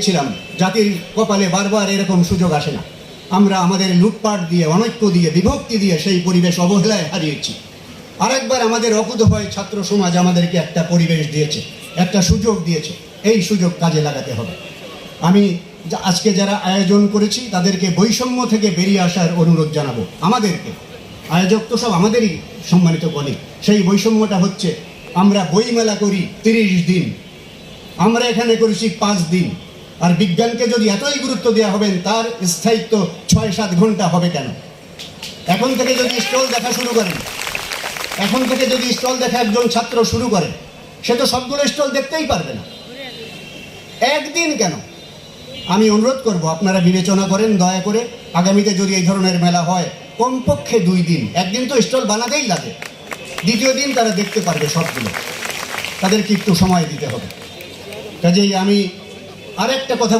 ছিলাম জাতির কপালে বারবার এরকম সুযোগ আসে না। আমরা আমাদের লুটপাট দিয়ে, অনৈক্য দিয়ে, বিভক্তি দিয়ে সেই পরিবেশ অবহেলায় হারিয়েছি। আরেকবার আমাদের অকুতভয় ছাত্র সমাজ আমাদেরকে একটা পরিবেশ দিয়েছে, একটা সুযোগ দিয়েছে। এই সুযোগ কাজে লাগাতে হবে। আমি আজকে যারা আয়োজন করেছি, তাদেরকে বৈষম্য থেকে বেরিয়ে আসার অনুরোধ জানাব। আমাদেরকে। আয়োজক তো সব আমাদেরই সম্মানিত বলে সেই বৈষম্যটা হচ্ছে, আমরা বইমেলা করি তিরিশ দিন। আমরা এখানে করেছি পাঁচ দিন। আর বিজ্ঞানকে যদি এতই গুরুত্ব দেওয়া হবেন তার স্থায়িত্ব ছয় সাত ঘণ্টা হবে কেন? এখন থেকে যদি স্টল দেখা শুরু করেন এখন থেকে যদি স্টল দেখা একজন ছাত্র শুরু করে, সে তো সবগুলো স্টল দেখতেই পারবে না। একদিন কেন? আমি অনুরোধ করব, আপনারা বিবেচনা করেন, দয়া করে আগামীতে যদি এই ধরনের মেলা হয়, কমপক্ষে দুই দিন। একদিন তো স্টল বানাতেই লাগে। দ্বিতীয় দিন তারা দেখতে পারবে সবগুলো। তাদেরকে একটু সময় দিতে হবে। কাজেই আমি আরেকটা কথা